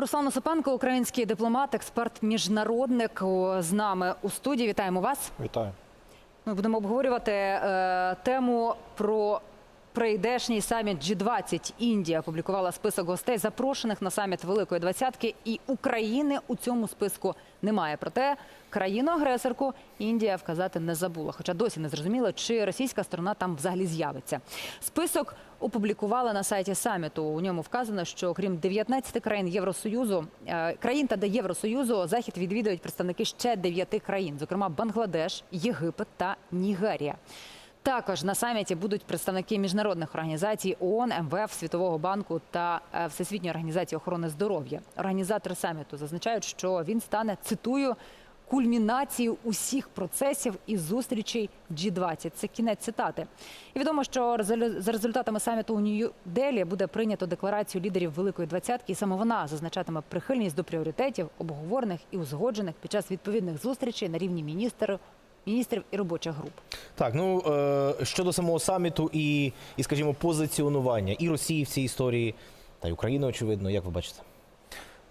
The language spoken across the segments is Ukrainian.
Руслан Осипенко, український дипломат, експерт, міжнародник з нами у студії. Вітаємо вас. Вітаю. Ми будемо обговорювати е, тему про прийдешній саміт G20. Індія опублікувала список гостей, запрошених на саміт Великої Двадцятки, і України у цьому списку немає. Проте країну-агресорку Індія вказати не забула. Хоча досі не зрозуміло, чи російська сторона там взагалі з'явиться. Список опублікували на сайті саміту. У ньому вказано, що окрім 19 країн Євросоюзу, е, країн та де Євросоюзу захід відвідують представники ще 9 країн, зокрема Бангладеш, Єгипет та Нігерія. Також на саміті будуть представники міжнародних організацій ООН, МВФ, Світового банку та е, Всесвітньої організації охорони здоров'я. Організатори саміту зазначають, що він стане цитую. Кульмінацією усіх процесів і зустрічей G20. Це кінець цитати. І відомо, що за результатами саміту у Нью-Делі буде прийнято декларацію лідерів Великої Двадцятки, і саме вона зазначатиме прихильність до пріоритетів, обговорених і узгоджених під час відповідних зустрічей на рівні міністрів, міністрів і робочих груп. Так, ну е, щодо самого саміту і, і, скажімо, позиціонування і Росії в цій історії, та й України, очевидно, як ви бачите?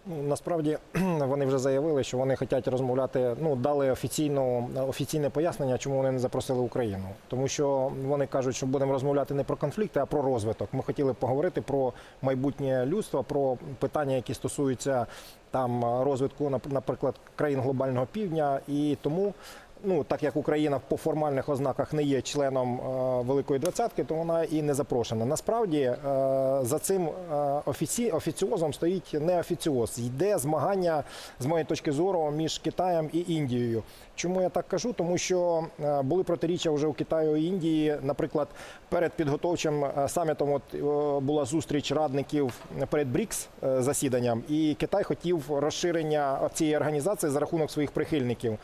Ну, Насправді вони вже заявили, що вони хочуть розмовляти. Ну дали офіційно офіційне пояснення, чому вони не запросили Україну. Тому що вони кажуть, що будемо розмовляти не про конфлікти, а про розвиток. Ми хотіли поговорити про майбутнє людство, про питання, які стосуються там розвитку, нап- наприклад, країн глобального півдня, і тому. Ну, так як Україна по формальних ознаках не є членом е, Великої Двадцятки, то вона і не запрошена. Насправді е, за цим е, офіці, офіціозом стоїть не офіціоз. Йде змагання, з моєї точки зору, між Китаєм і Індією. Чому я так кажу? Тому що були протиріччя вже у Китаю і Індії. Наприклад, перед підготовчим самітом от, була зустріч радників перед БРІКС засіданням, і Китай хотів розширення цієї організації за рахунок своїх прихильників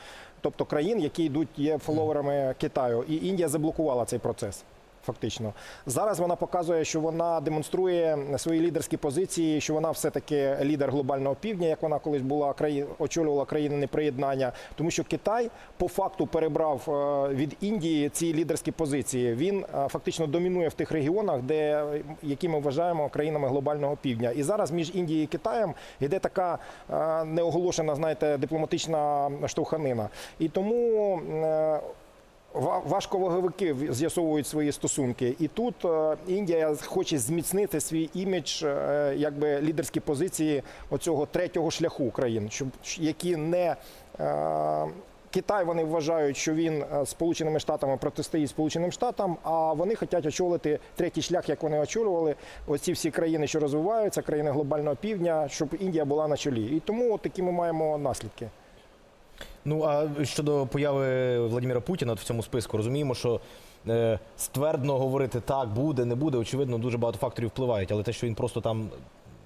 тобто країн, які йдуть є фоловерами Китаю, і Індія заблокувала цей процес. Фактично, зараз вона показує, що вона демонструє свої лідерські позиції, що вона все-таки лідер глобального півдня, як вона колись була країн, очолювала країни неприєднання, тому що Китай по факту перебрав е, від Індії ці лідерські позиції. Він е, фактично домінує в тих регіонах, де які ми вважаємо країнами глобального півдня. І зараз між Індією і Китаєм йде така е, неоголошена, знаєте, дипломатична штовханина. І тому. Важковаговики з'ясовують свої стосунки, і тут е, Індія хоче зміцнити свій імідж, е, якби лідерські позиції оцього третього шляху країн, щоб які не е, Китай вони вважають, що він Сполученими Штатами протистоїть Сполученим Штатам, а вони хочуть очолити третій шлях, як вони очолювали. Оці всі країни, що розвиваються, країни глобального півдня, щоб Індія була на чолі. І тому от такі ми маємо наслідки. Ну а щодо появи Владимира Путіна в цьому списку, розуміємо, що е, ствердно говорити так, буде, не буде. Очевидно, дуже багато факторів впливають, але те, що він просто там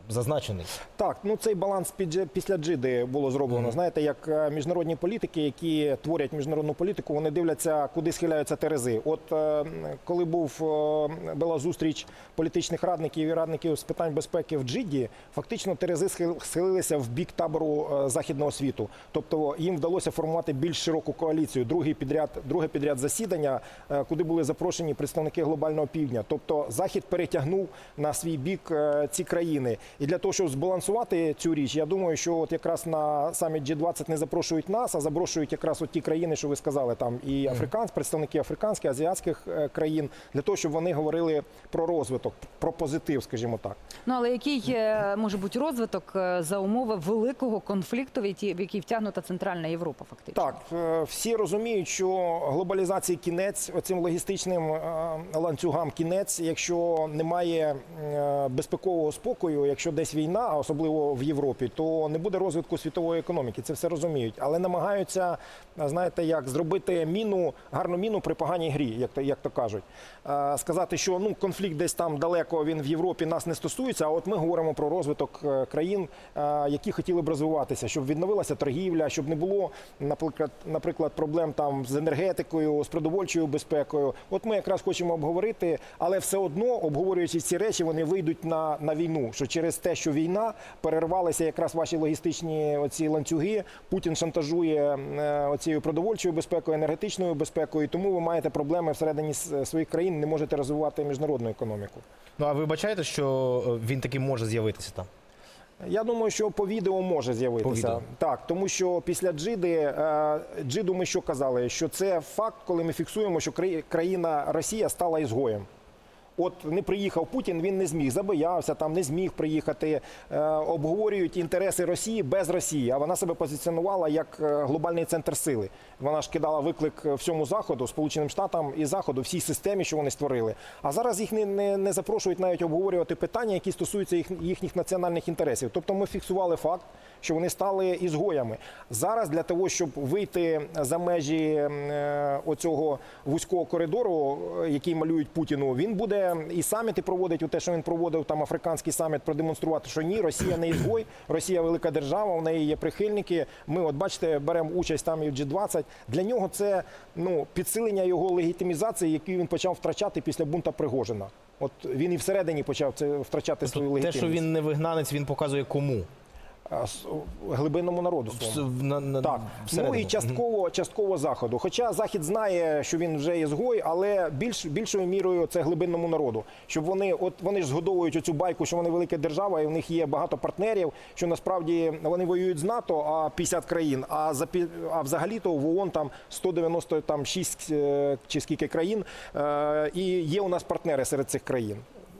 зазначений. Так, ну цей баланс під після джиди було зроблено. Знаєте, як е, міжнародні політики, які творять міжнародну політику, вони дивляться, куди схиляються терези. От е, коли був е, була зустріч політичних радників і радників з питань безпеки в Джиді, фактично терези схил- схилилися в бік табору західного світу. Тобто їм вдалося формувати більш широку коаліцію. Другий підряд, друге підряд засідання, куди були запрошені представники глобального півдня. Тобто Захід перетягнув на свій бік ці країни. І для того, щоб збалансувати цю річ, я думаю, що от якраз на саміт G20 не запрошують нас, а запрошують якраз от ті країни, що ви сказали, там і африканські, представники африканських, азіатських е, країн, для того, щоб вони говорили про розвиток, про позитив, скажімо так. Ну але який може бути розвиток е, за умови великого конфлікту, в який, втягнута Центральна Європа, фактично? Так, е, всі розуміють, що глобалізації кінець, оцим логістичним ланцюгам кінець, якщо немає безпекового спокою, якщо десь війна, особливо в Європі, то не буде розвитку світової економіки. Це все розуміють, але намагаються, знаєте, як зробити міну, гарну міну при поганій грі, як то як то кажуть. Сказати, що ну конфлікт десь там далеко він в Європі нас не стосується. А от ми говоримо про розвиток е, країн, е, які хотіли б розвиватися, щоб відновилася торгівля, щоб не було, наприклад, наприклад, проблем там з енергетикою, з продовольчою безпекою. От ми якраз хочемо обговорити, але все одно обговорюючи ці речі, вони вийдуть на, на війну. Що через те, що війна перервалися якраз ваші логістичні оці ланцюги. Путін шантажує е, оцією продовольчою безпекою, енергетичною безпекою. і Тому ви маєте проблеми всередині своїх країн, не можете розвивати міжнародну економіку. Ну а ви бачаєте, що е, він таки може з'явитися там? Я думаю, що по відео може з'явитися. Так, тому що після Джиди, е, Джиду ми що казали? Що це факт, коли ми фіксуємо, що країна Росія стала ізгоєм. От не приїхав Путін, він не зміг, забоявся, там не зміг приїхати. Е, обговорюють інтереси Росії без Росії. А вона себе позиціонувала як е, глобальний центр сили. Вона ж кидала виклик всьому заходу, Сполученим Штатам і Заходу, всій системі, що вони створили. А зараз їх не, не, не запрошують навіть обговорювати питання, які стосуються їх, їхніх національних інтересів. Тобто ми фіксували факт, що вони стали ізгоями. Зараз для того, щоб вийти за межі е, оцього вузького коридору, який малюють Путіну, він буде і саміти проводить у те, що він проводив там африканський саміт, продемонструвати, що ні, Росія не ізгой, Росія велика держава, у неї є прихильники. Ми, от бачите, беремо участь там і в G20. Для нього це ну підсилення його легітимізації, яку він почав втрачати після бунта Пригожина. От він і всередині почав це втрачати свою Тобто те, що він не вигнанець, він показує кому. Глибинному народу. На- на- Так, ну і частково, частково заходу. Хоча захід знає, що він вже ізгой, але більш більшою мірою це глибинному народу. Щоб вони, от вони ж згодовують оцю байку, що вони велика держава, і в них є багато партнерів. Що насправді вони воюють з НАТО, а 50 країн. А за а взагалі-то в ООН там 196 е, чи скільки країн, е, і є у нас партнери серед цих країн.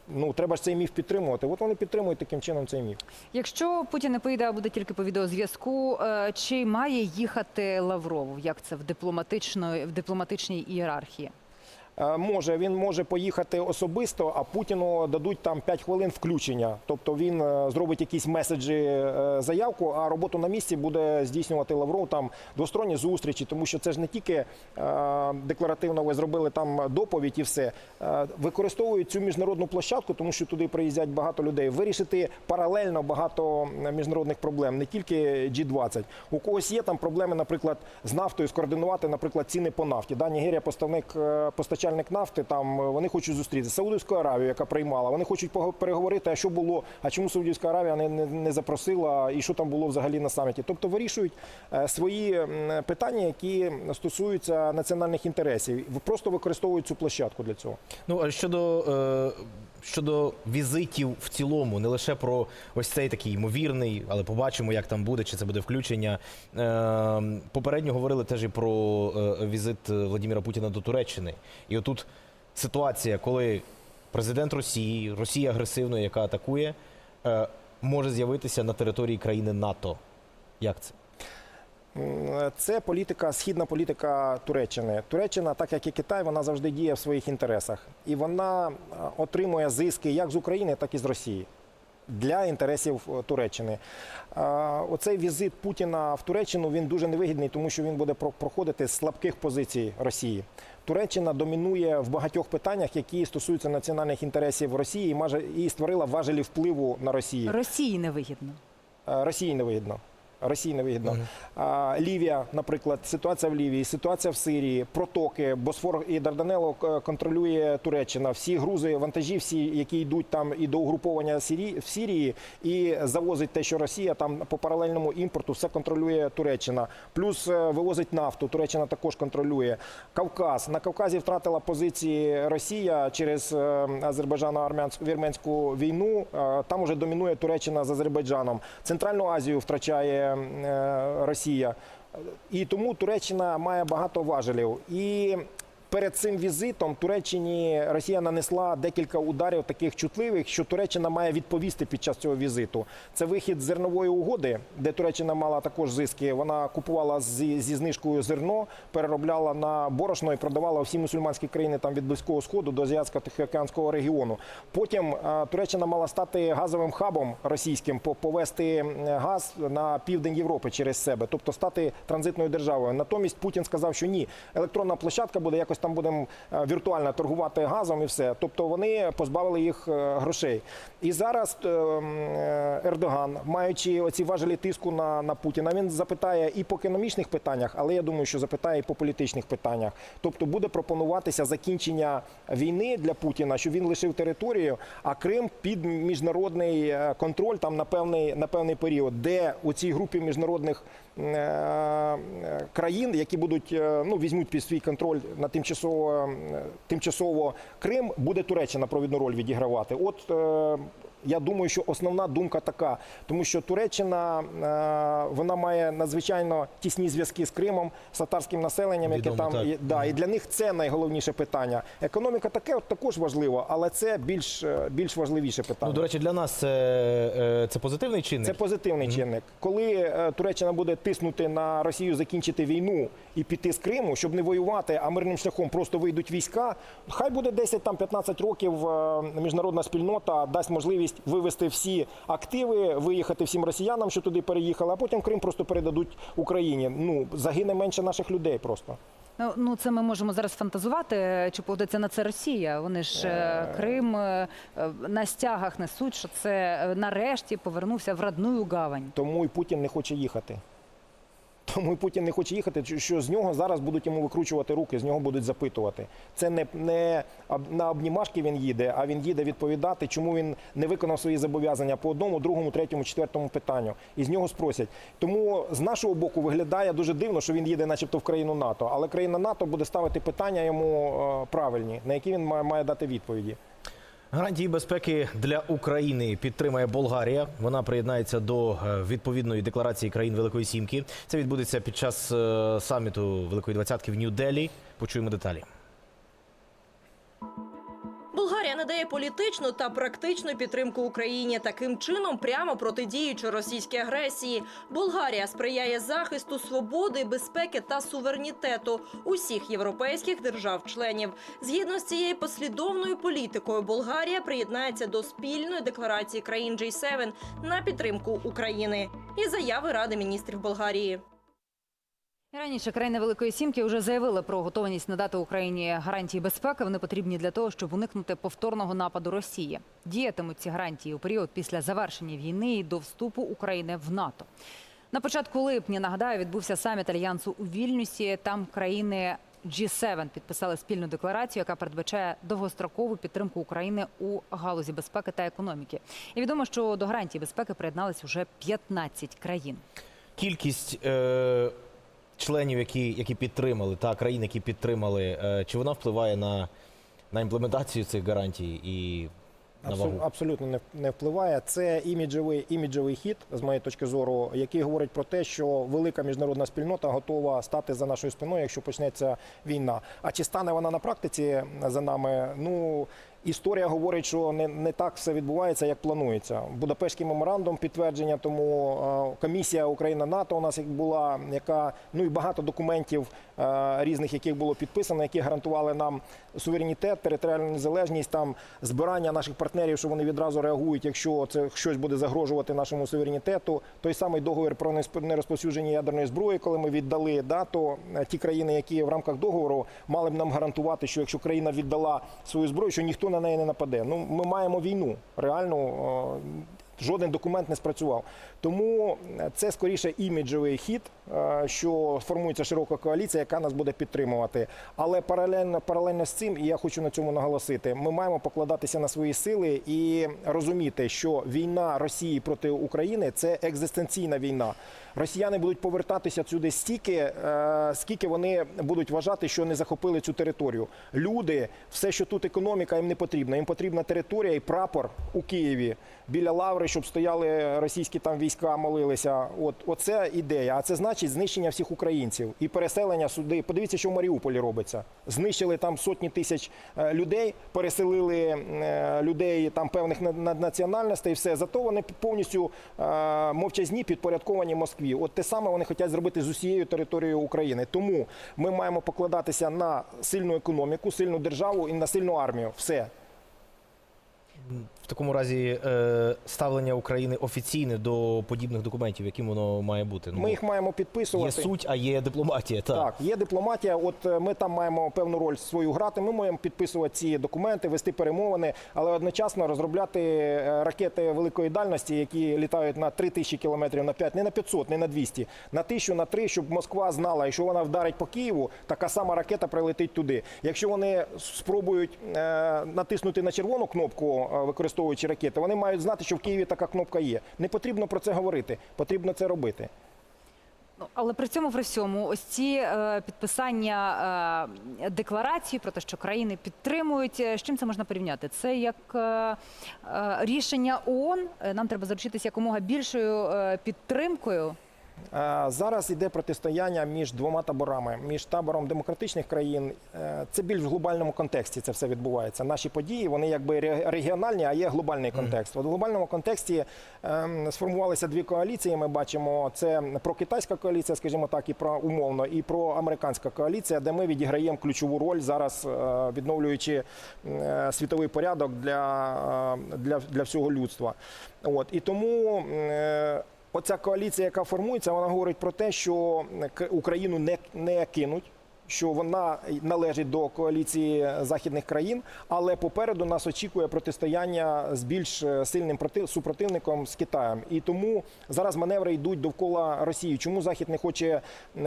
Ну треба ж цей міф підтримувати. От вони підтримують таким чином цей міф. Якщо Путін не поїде, а буде тільки по відеозв'язку, е, чи має їхати Лавров? Як це в дипломатичної в дипломатичній ієрархії? Е, Може, він може поїхати особисто, а Путіну дадуть там 5 хвилин включення. Тобто він е, зробить якісь меседжі, е, заявку, а роботу на місці буде здійснювати Лавров там двосторонні зустрічі, тому що це ж не тільки декларативно ви зробили там доповідь і все. Використовують цю міжнародну площадку, тому що туди приїздять багато людей. Вирішити паралельно багато міжнародних проблем, не тільки G20. У когось є там проблеми, наприклад, з нафтою, скоординувати, наприклад, ціни по нафті. Да, Нігерія поставник е, постачальник нафти. Там е, вони хочуть зустрітися Саудівську Аравію, яка приймала. Вони хочуть переговорити, а що було, а чому Саудівська Аравія не, не, не запросила, і що там було взагалі на саміті. Тобто вирішують е, свої питання, які стосуються національних інтересів. Просто використовують цю площадку для цього. Ну а щодо, е, щодо візитів в цілому, не лише про ось цей такий ймовірний, але побачимо, як там буде, чи це буде включення. Е, попередньо говорили теж і про е, візит Владимира Путіна до Туреччини. І отут ситуація, коли президент Росії, Росія агресивно, яка атакує, е, може з'явитися на території країни НАТО. Як це? Це політика, східна політика Туреччини. Туреччина, так як і Китай, вона завжди діє в своїх інтересах, і вона е, отримує зиски як з України, так і з Росії. Для інтересів е, Туреччини. Оцей візит Путіна в Туреччину він дуже невигідний, тому що він буде про- проходити з слабких позицій Росії. Туреччина домінує в багатьох питаннях, які стосуються національних інтересів Росії, і створила важелі впливу на Росію. Росії невигідно. Е, Росії не вигідно. Росії не вигідно. А, Лівія, наприклад, ситуація в Лівії, ситуація в Сирії, протоки, Босфор і Дарданело е, контролює Туреччина. Всі грузи, вантажі, всі, які йдуть там і до угруповання в Сирії, і завозить те, що Росія там по паралельному імпорту все контролює Туреччина. Плюс е, вивозить нафту. Туреччина також контролює. Кавказ на Кавказі втратила позиції Росія через е, азербайджано-вірменську війну. Там уже домінує Туреччина з Азербайджаном. Центральну Азію втрачає е, Росія. І тому Туреччина має багато важелів. І перед цим візитом Туреччині Росія нанесла декілька ударів таких чутливих, що Туреччина має відповісти під час цього візиту. Це вихід зернової угоди, де Туреччина мала також зиски. Вона купувала зі, зі знижкою зерно, переробляла на борошно і продавала всі мусульманські країни там від близького сходу до азіатсько-тихоокеанського регіону. Потім е, Туреччина мала стати газовим хабом російським, повести е, газ на південь Європи через себе, тобто стати транзитною державою. Натомість Путін сказав, що ні, електронна площадка буде якось там будемо е, віртуально торгувати газом і все. Тобто вони позбавили їх е, грошей. І зараз е, Ердоган, маючи оці важелі тиску на, на Путіна, він запитає і по економічних питаннях, але я думаю, що запитає і по політичних питаннях. Тобто буде пропонуватися закінчення війни для Путіна, що він лишив територію, а Крим під міжнародний контроль там на певний на певний період, де у цій групі міжнародних країн, які будуть е, ну візьмуть під свій контроль на тимчасово е, тимчасово Крим, буде Туреччина провідну роль відігравати. От е, Я думаю, що основна думка така, тому що Туреччина е, вона має надзвичайно тісні зв'язки з Кримом, з татарським населенням, яке Відомо, там так. і, да, і для них це найголовніше питання. Економіка таке от також важливо, але це більш, е, більш важливіше питання. Ну, до речі, для нас це, е, це позитивний чинник. Це позитивний чинник. Коли Туреччина буде тиснути на Росію закінчити війну і піти з Криму, щоб не воювати, а мирним шляхом просто вийдуть війська. Хай буде 10 там 15 років. Міжнародна спільнота дасть можливість вивести всі активи, виїхати всім росіянам, що туди переїхали, а потім Крим просто передадуть Україні. Ну загине менше наших людей просто. Ну, ну це ми можемо зараз фантазувати. Чи погодиться на це Росія? Вони ж е, Крим е, е, на стягах несуть, що це е, нарешті повернувся в родну гавань. Тому і Путін не хоче їхати. Тому і Путін не хоче їхати, що- з нього зараз будуть йому викручувати руки, з нього будуть запитувати. Це не, не на обнімашки він їде, а він їде відповідати, чому він не виконав свої зобов'язання по одному, другому, третьому, четвертому питанню. І з нього спросять. Тому з нашого боку виглядає дуже дивно, що він їде, начебто, в країну НАТО. Але країна НАТО буде ставити питання йому е, правильні, на які він має, має дати відповіді. Гарантії безпеки для України підтримає Болгарія. Вона приєднається до е, відповідної декларації країн Великої Сімки. Це відбудеться під час е, саміту Великої Двадцятки в Нью-Делі. Почуємо деталі. Надає політичну та практичну підтримку Україні. Таким чином, прямо протидіючи російській агресії, Болгарія сприяє захисту свободи, безпеки та суверенітету усіх європейських держав-членів. Згідно з цією послідовною політикою, Болгарія приєднається до спільної декларації країн G7 на підтримку України і заяви Ради міністрів Болгарії. Раніше країни Великої Сімки вже заявили про готовність надати Україні гарантії безпеки. Вони потрібні для того, щоб уникнути повторного нападу Росії. Діятимуть ці гарантії у період після завершення війни і до вступу України в НАТО. На початку липня нагадаю, відбувся саміт альянсу у Вільнюсі. Там країни G7 підписали спільну декларацію, яка передбачає довгострокову підтримку України у галузі безпеки та економіки. І відомо, що до гарантії безпеки приєднались уже 15 країн. Кількість е, членів, які, які підтримали, та країн, які підтримали, е, чи вона впливає на, на імплементацію цих гарантій і на вагу? Абсолютно не, не впливає. Це іміджевий, іміджевий хід, з моєї точки зору, який говорить про те, що велика міжнародна спільнота готова стати за нашою спиною, якщо почнеться війна. А чи стане вона на практиці за нами? Ну історія говорить, що не, не так все відбувається, як планується. Будапештський меморандум підтвердження, тому е, комісія Україна НАТО у нас як була, яка ну і багато документів е, різних, яких було підписано, які гарантували нам суверенітет, територіальну незалежність, там збирання наших партнерів, що вони відразу реагують, якщо це щось буде загрожувати нашому суверенітету. Той самий договір про нерозповсюдження ядерної зброї, коли ми віддали, да, то е, ті країни, які в рамках договору мали б нам гарантувати, що якщо країна віддала свою зброю, що ніхто на неї не нападе. Ну ми маємо війну реальну. е, Жоден документ не спрацював. Тому е, це скоріше іміджовий хід, е, що формується широка коаліція, яка нас буде підтримувати. Але паралельно, паралельно з цим, і я хочу на цьому наголосити, ми маємо покладатися на свої сили і розуміти, що війна Росії проти України це екзистенційна війна. Росіяни будуть повертатися сюди стільки, е, скільки вони будуть вважати, що не захопили цю територію. Люди, все, що тут економіка, їм не потрібна. Їм потрібна територія і прапор у Києві біля лаври, щоб стояли російські там війська, молилися. От оце ідея. А це значить знищення всіх українців і переселення сюди. Подивіться, що в Маріуполі робиться. Знищили там сотні тисяч е, людей, переселили е, людей там певних на- на- національностей. Все зато вони повністю е, мовчазні підпорядковані Москві. От те саме вони хочуть зробити з усією територією України. Тому ми маємо покладатися на сильну економіку, сильну державу і на сильну армію. Все. В такому разі е, ставлення України офіційне до подібних документів, яким воно має бути. Ну, Ми їх маємо є підписувати. суть, а є дипломатія. Так. Так, є дипломатія. От е, ми там маємо певну роль свою грати. Ми маємо підписувати ці документи, вести перемовини, але одночасно розробляти е, ракети великої дальності, які літають на 3 тисячі кілометрів, на 5, не на 500, не на 200, на 1000, на 3, щоб Москва знала, якщо вона вдарить по Києву, така сама ракета прилетить туди. Якщо вони спробують е, натиснути на червону кнопку, е, використовуючи ракети, вони мають знати, що в Києві така кнопка є. Не потрібно про це говорити, потрібно це робити. Ну, але при цьому при всьому, ось ці е, підписання е, декларації про те, що країни підтримують. е, З чим це можна порівняти? Це як е, е, рішення ООН. Е, Нам треба заручитися якомога більшою е, підтримкою. Е, Зараз йде протистояння між двома таборами, між табором демократичних країн. Е, Це більш в глобальному контексті це все відбувається. Наші події вони якби регіональні, а є глобальний контекст. В глобальному контексті ем, сформувалися дві коаліції. Ми бачимо це про китайська коаліція, скажімо так, і про умовно, і про американська коаліція, де ми відіграємо ключову роль зараз, е, відновлюючи світовий порядок для, для, для всього людства. От і тому. Оця коаліція, яка формується, вона говорить про те, що Україну не, не кинуть. Що вона належить до коаліції західних країн, але попереду нас очікує протистояння з більш е, сильним проти- супротивником з Китаєм. І тому зараз маневри йдуть довкола Росії. Чому Захід не хоче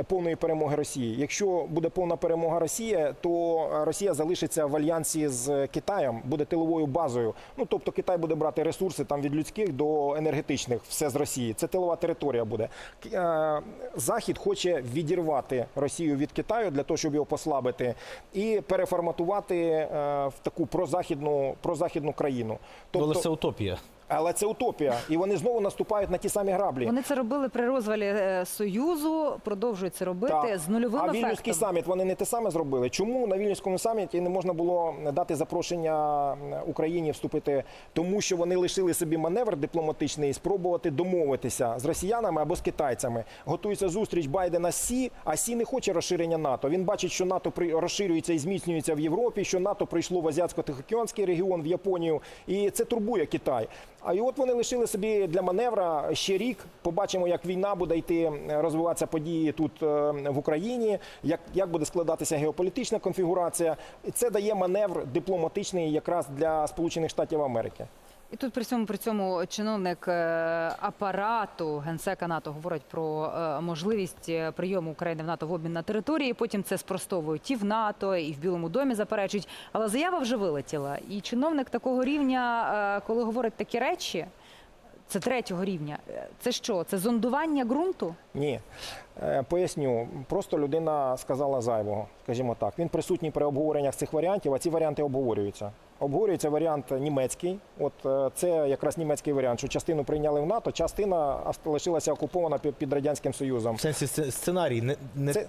повної перемоги Росії? Якщо буде повна перемога Росії, то Росія залишиться в альянсі з Китаєм, буде тиловою базою. Ну тобто Китай буде брати ресурси там від людських до енергетичних, все з Росії. Це тилова територія буде. Е, Захід хоче відірвати Росію від Китаю для того, щоб його послабити, і переформатувати е, в таку прозахідну, прозахідну країну. Тобто, але Тобто, ж це утопія. Але це утопія, і вони знову наступають на ті самі граблі. Вони це робили при розвалі е, Союзу, продовжують це робити Так. з нульовим а ефектом. Вільнюський саміт вони не те саме зробили. Чому на Вільнюському саміті не можна було дати запрошення Україні вступити? Тому що вони лишили собі маневр дипломатичний спробувати домовитися з росіянами або з китайцями. Готується зустріч Байдена Сі, а Сі не хоче розширення НАТО. Він бачить, що НАТО розширюється і зміцнюється в Європі, що НАТО прийшло в Азіатсько-Тихоокеанський регіон, в Японію, і це турбує Китай. А і от вони лишили собі для маневра ще рік. Побачимо, як війна буде йти, е, розвиватися події тут е, в Україні, як, як буде складатися геополітична конфігурація. І це дає маневр дипломатичний якраз для Сполучених Штатів Америки. І тут при цьому при цьому чиновник е, апарату генсека НАТО говорить про е, можливість е, прийому України в НАТО в обмін на території. Потім це спростовують і в НАТО, і в Білому домі заперечують. Але заява вже вилетіла. І чиновник такого рівня, коли говорить такі речі, це третього рівня. Це що? Це зондування ґрунту? Ні, поясню. Просто людина сказала зайвого, скажімо так. Він присутній при обговореннях цих варіантів, а ці варіанти обговорюються. Обговорюється варіант німецький. От е, це якраз німецький варіант, що частину прийняли в НАТО, частина залишилася лишилася окупована під, радянським союзом. В сенсі сценарій не, не... Це.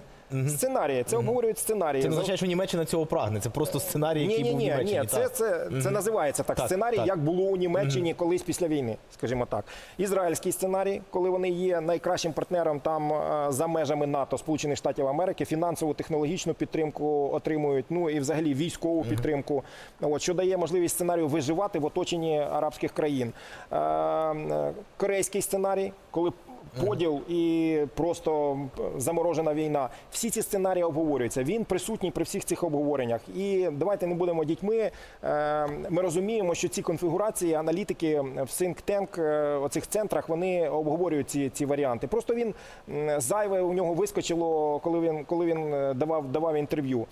Сценарії, це обговорюють сценарії. Це не означає, що Німеччина цього прагне. Це просто сценарій, який був в Німеччині. ні, це, це, це називається так, Так, сценарій, як було у Німеччині колись після війни, скажімо так. Ізраїльський сценарій, коли вони є найкращим партнером там е, за межами НАТО, Сполучених Штатів Америки, фінансову технологічну підтримку отримують, ну і взагалі військову підтримку, от що дає можливість сценарію виживати в оточенні арабських країн. Е, е, Корейський сценарій, коли поділ і просто заморожена війна. Всі ці сценарії обговорюються. Він присутній при всіх цих обговореннях. І давайте не будемо дітьми. Е, Ми розуміємо, що ці конфігурації, аналітики в think tank, е, оцих центрах, вони обговорюють ці, ці варіанти. Просто він зайве у нього вискочило, коли він, коли він е, давав, давав інтерв'ю.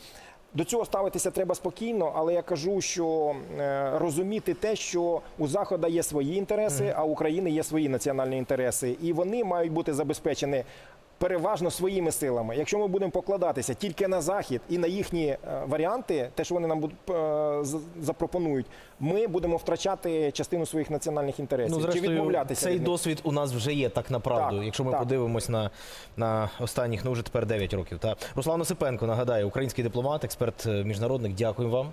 До цього ставитися треба спокійно, але я кажу, що е, розуміти те, що у Заходу є свої інтереси, а у України є свої національні інтереси, і вони мають бути забезпечені. Переважно своїми силами. Якщо ми будемо покладатися тільки на захід і на їхні е, варіанти, те, що вони нам будуть е, запропонують, ми будемо втрачати частину своїх національних інтересів. Ну, Чи зрештою, відмовлятися цей від них. досвід у нас вже є так направду. Так, якщо ми так. подивимось на, на останніх, ну вже тепер 9 років. Та Руслан Осипенко нагадаю, український дипломат, експерт е, міжнародник. Дякую вам.